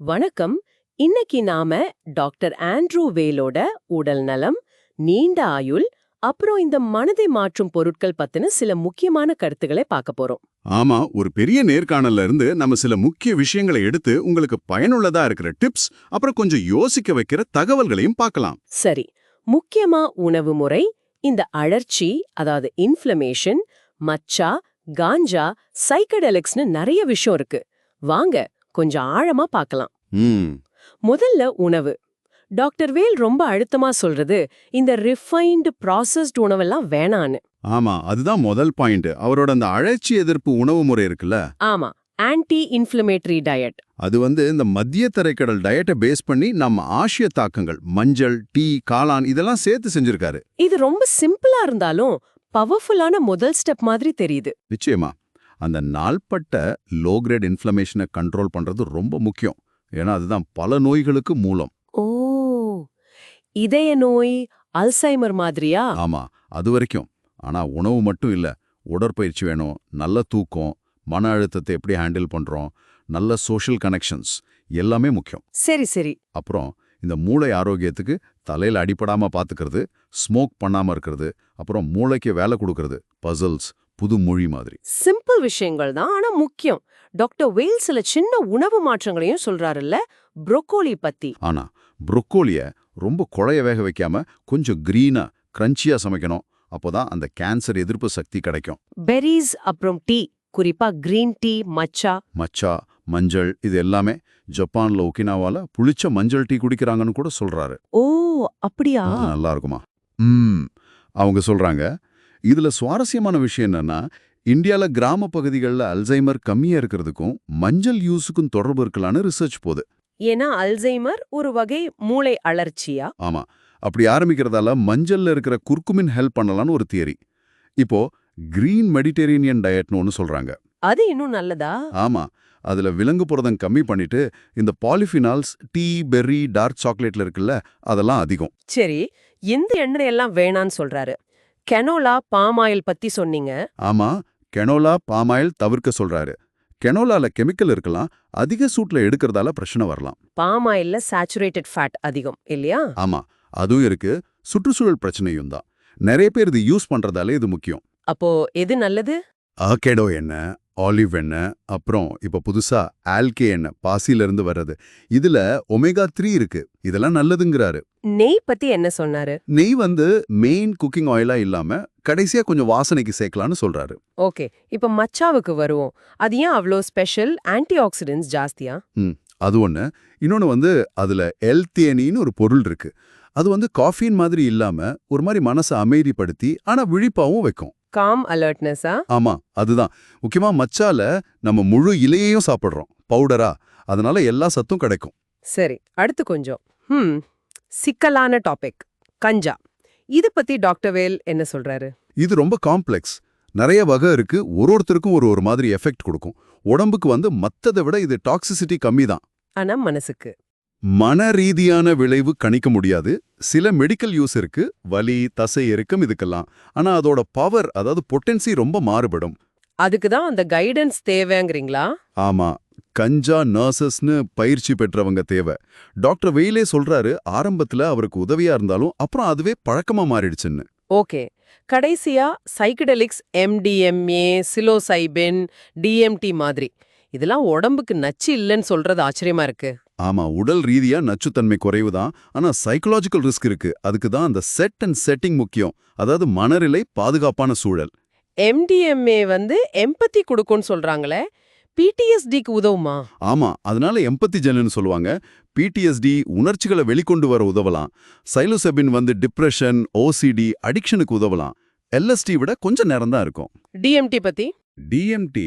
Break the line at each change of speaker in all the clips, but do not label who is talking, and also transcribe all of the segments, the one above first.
வணக்கம். இன்னைக்கு நாம டாக்டர் ஆண்ட்ரூ வேலோட உடல் நலம் நீண்ட ஆயுள் அப்புறம் இந்த மனதை மாற்றும் பொருட்கள் பத்தின சில முக்கியமான கருத்துக்களை பார்க்க போறோம்.
ஆமா ஒரு பெரிய நேர்காணல்ல இருந்து நம்ம சில முக்கிய விஷயங்களை எடுத்து உங்களுக்கு பயனுள்ளதா இருக்கிற டிப்ஸ் அப்புறம் கொஞ்சம் யோசிக்க வைக்கிற தகவல்களையும் பார்க்கலாம்.
சரி முக்கியமா உணவு முறை இந்த அழற்சி அதாவது இன்ஃப்ளமேஷன் மச்சா காஞ்சா சைக்கடெலிக்ஸ்னு நிறைய விஷயம் இருக்கு. வாங்க கொஞ்சம் ஆழமா பார்க்கலாம். முதல்ல உணவு. டாக்டர் வேல் ரொம்ப அழுத்தமா சொல்றது இந்த ரிஃபைன்டு ப்ராசஸ்ட் உணவெல்லாம் வேணான்னு.
ஆமா அதுதான் முதல் பாயிண்ட் அவரோட அந்த அழற்சி எதிர்ப்பு உணவு முறை இருக்குல்ல?
ஆமா ஆன்டி இன்ஃப்ளமேட்டரி டயட்
அது வந்து இந்த மத்திய தரைக்கடல் டயட்டை பேஸ் பண்ணி நம்ம ஆசிய தாக்கங்கள் மஞ்சள் டீ காளான் இதெல்லாம் சேர்த்து செஞ்சிருக்காரு.
இது ரொம்ப சிம்பிளா இருந்தாலும் பவர்ஃபுல்லான முதல் ஸ்டெப் மாதிரி தெரியுது.
நிச்சயமா. அந்த நாள்பட்ட லோ கிரேட் இன்ஃப்ளமேஷனை கண்ட்ரோல் பண்றது ரொம்ப முக்கியம். ஏன்னா அதுதான் பல நோய்களுக்கு மூலம்.
ஓ! இதய நோய் அல்சைமர் மாதிரியா?
ஆமா அது வரைக்கும். ஆனா உணவு மட்டும் இல்ல. உடற்பயிற்சி வேணும் நல்ல தூக்கம் மன அழுத்தத்தை எப்படி ஹேண்டில் பண்றோம் நல்ல சோஷியல் கனெக்ஷன்ஸ் எல்லாமே முக்கியம்.
சரி சரி.
அப்புறம் இந்த மூளை ஆரோக்கியத்துக்கு தலையில அடிபடாம பாத்துக்கிறது ஸ்மோக் பண்ணாம இருக்கிறது அப்புறம் மூளைக்கு வேலை கொடுக்கறது பசல்ஸ் புது மொழி மாதிரி.
சிம்பிள் விஷயங்கள் தான் ஆனா முக்கியம். டாக்டர் வேல் சில சின்ன உணவு மாற்றங்களையும் சொல்றாருல்ல புரோக்கோலி பத்தி.
ஆனா புரோக்கோலிய ரொம்ப குழைய வேக வைக்காம கொஞ்சம் கிரீனா கிரன்ச்சியா சமைக்கணும். அப்போதான் அந்த கேன்சர் எதிர்ப்பு சக்தி கிடைக்கும்.
பெரிஸ் அப்புறம் டீ குறிப்பா கிரீன் டீ மச்சா
மச்சா மஞ்சள் இது எல்லாமே ஜப்பான்ல ஒக்கினாவால புளிச்ச மஞ்சள் டீ குடிக்கிறாங்கன்னு கூட சொல்றாரு.
ஓ அப்படியா?
நல்லா இருக்குமா. ம் அவங்க சொல்றாங்க இதுல சுவாரஸ்யமான விஷயம் என்னன்னா இந்தியால கிராம பகுதிகளில் அல்சைமர் கம்மியா இருக்கிறதுக்கும் மஞ்சள் யூஸுக்கும் தொடர்பு இருக்கலான்னு ரிசர்ச் போகுது.
ஏன்னா அல்சைமர் ஒரு வகை மூளை அழற்சியா
ஆமா. அப்படி ஆரம்பிக்கிறதால மஞ்சள்ல இருக்கிற குர்குமின் ஹெல்ப் பண்ணலாம்னு ஒரு தியரி இப்போ கிரீன் மெடிடேரியனியன் டயட்னு ஒன்று சொல்றாங்க.
அது இன்னும் நல்லதா?
ஆமா. அதுல விலங்கு புரதம் கம்மி பண்ணிட்டு இந்த பாலிஃபினால்ஸ் டீ பெர்ரி டார்க் சாக்லேட்ல இருக்குல்ல அதெல்லாம் அதிகம்.
சரி. எந்த எண்ணெய் எல்லாம் வேணான்னு சொல்றாரு? கெனோலா பாம் ஆயில் பத்தி சொன்னீங்க.
ஆமா கெனோலா பாமாயில் தவிர்க்க சொல்றாரு. கெனோலால கெமிக்கல் இருக்கலாம் அதிக சூட்ல எடுக்கிறதால பிரச்சனை வரலாம்.
பாம் ஆயில்ல சேச்சுரேட்டட் ஃபேட் அதிகம் இல்லையா?
ஆமா அதுவும் இருக்கு. சுற்றுச்சூழல் பிரச்சனையும் தான். நிறைய பேர் இது யூஸ் பண்றதால இது முக்கியம்.
அப்போ எது நல்லது?
ஆகேடோ எண்ணெய். ஆலிவ் எண்ணெய் அப்புறம் இப்ப புதுசா ஆல்கே எண்ணெய் பாசில இருந்து வர்றது. இதுல ஒமேகா த்ரீ இருக்கு. இதெல்லாம் நல்லதுங்கிறாரு.
நெய் பத்தி என்ன சொன்னாரு?
நெய் வந்து மெயின் குக்கிங் ஆயிலா இல்லாம கடைசியா கொஞ்சம் வாசனைக்கு சேர்க்கலாம்னு சொல்றாரு.
ஓகே. இப்ப மச்சாவுக்கு வருவோம். அது ஏன் அவ்வளோ ஸ்பெஷல் ஆன்டி ஆக்சிடென்ட்ஸ் ஜாஸ்தியா
அது ஒண்ணு. இன்னொன்னு வந்து அதுல எல்தியனின்னு ஒரு பொருள் இருக்கு. அது வந்து காஃபின் மாதிரி இல்லாம ஒரு மாதிரி மனசை அமைதிப்படுத்தி ஆனா விழிப்பாவும் வைக்கும்.
காம் அலர்ட்னஸா
ஆமா அதுதான். முக்கியமா மச்சால நம்ம முழு இலையையும் சாப்பிடுறோம் பவுடரா அதனால எல்லா சத்தும் கிடைக்கும்.
சரி அடுத்து கொஞ்சம். ஹம் சிக்கலான டாபிக் கஞ்சா. இது பத்தி டாக்டர் வேல் என்ன சொல்றாரு?
இது ரொம்ப காம்ப்ளெக்ஸ் நிறைய வகை இருக்கு. ஒரு ஒருத்தருக்கும் ஒரு ஒரு மாதிரி எஃபெக்ட் கொடுக்கும். உடம்புக்கு வந்து மத்ததை விட இது டாக்ஸிசிட்டி கம்மி தான்
ஆனா மனசுக்கு.
மன ரீதியான விளைவு கணிக்க முடியாது. சில மெடிக்கல் யூஸ் இருக்கு. வலி தசை இறுக்கம் இதுக்கெல்லாம். ஆனா அதோட பவர் அதாவது பொட்டன்சி ரொம்ப மாறுபடும்.
அதுக்கு தான் அந்த கைடன்ஸ் தேவைங்கிறீங்களா?
ஆமா. கஞ்சா நர்சஸ்னு பயிற்சி பெற்றவங்க தேவை. டாக்டர் வெயிலே சொல்றாரு ஆரம்பத்துல அவருக்கு உதவியா இருந்தாலும் அப்புறம் அதுவே பழக்கமா மாறிடுச்சுன்னு.
ஓகே. கடைசியா சைக்கடெலிக்ஸ் எம்டிஎம்ஏ சிலோசைபென் டிஎம்டி மாதிரி. இதெல்லாம் உடம்புக்கு நச்சு இல்லைன்னு சொல்றது ஆச்சரியமா இருக்கு.
ஆமா உடல் ரீதியா நச்சுத்தன்மை குறைவு தான் ஆனா சைக்கலாஜிக்கல் ரிஸ்க் இருக்கு. அதுக்கு தான் அந்த செட் அண்ட் செட்டிங் முக்கியம். அதாவது மனநிலை பாதுகாப்பான சூழல்.
எம்டிஎம்ஏ வந்து எம்பத்தி கொடுக்கும்னு சொல்றாங்களே. பிடிஎஸ்டிக்கு உதவுமா?
ஆமா அதனால எம்பத்தி ஜென்னு சொல்லுவாங்க. பிடிஎஸ்டி உணர்ச்சிகளை வெளிக்கொண்டு வர உதவலாம். சைலோசெபின் வந்து டிப்ரெஷன் ஓசிடி அடிக்ஷனுக்கு உதவலாம். எல்எஸ்டி விட கொஞ்சம் நேரம் தான் இருக்கும்.
டிஎம்டி பத்தி?
டிஎம்டி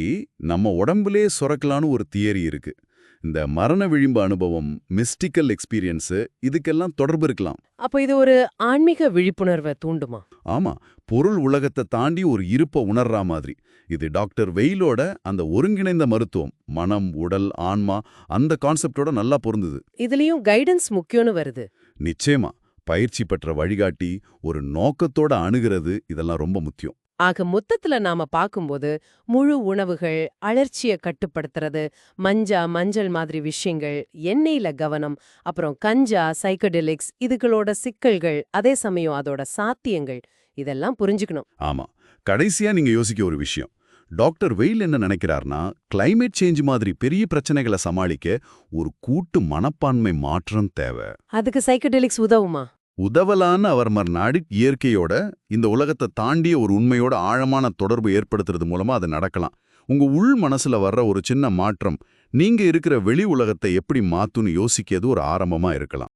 நம்ம உடம்புலே சுரக்கலான்னு ஒரு தியரி இருக்கு. இந்த மரண விளிம்பு அனுபவம் மிஸ்டிக்கல் எக்ஸ்பீரியன்ஸு இதுக்கெல்லாம் தொடர்பு இருக்கலாம்.
அப்போ இது ஒரு ஆன்மீக விழிப்புணர்வை தூண்டுமா?
ஆமா பொருள் உலகத்தை தாண்டி ஒரு இருப்ப உணர்றா மாதிரி. இது டாக்டர் வெயிலோட அந்த ஒருங்கிணைந்த மருத்துவம். மனம் உடல் ஆன்மா அந்த கான்செப்டோட நல்லா பொருந்தது.
இதுலயும் கைடன்ஸ் முக்கியம்னு வருது.
நிச்சயமா பயிற்சி பெற்ற வழிகாட்டி ஒரு நோக்கத்தோட அணுகிறது இதெல்லாம் ரொம்ப முக்கியம்.
ஆக மொத்தத்துல நாம பாக்கும்போது முழு உணவுகள் அழற்சிய கட்டுப்படுத்துறது மஞ்சா மஞ்சள் மாதிரி விஷயங்கள் எண்ணெயில கவனம் அப்புறம் கஞ்சா சைக்கடெலிக்ஸ் இதுகளோட சிக்கல்கள் அதே சமயம் அதோட சாத்தியங்கள் இதெல்லாம் புரிஞ்சுக்கணும்.
ஆமா. கடைசியா நீங்க யோசிக்க ஒரு விஷயம். டாக்டர் வெயில் என்ன நினைக்கிறார்னா climate சேஞ்ச் மாதிரி பெரிய பிரச்சனைகளை சமாளிக்க ஒரு கூட்டு மனப்பான்மை மாற்றம் தேவை.
அதுக்கு சைக்கடெலிக்ஸ் உதவுமா?
உதவலான்னு அவர் மறுநாடி இயற்கையோட இந்த உலகத்தை தாண்டிய ஒரு உண்மையோட ஆழமான தொடர்பு ஏற்படுத்துறது மூலமா அது நடக்கலாம். உங்க உள் மனசுல வர்ற ஒரு சின்ன மாற்றம் நீங்க இருக்கிற வெளி உலகத்தை எப்படி மாத்துன்னு யோசிக்கிறது ஒரு ஆரம்பமா இருக்கலாம்.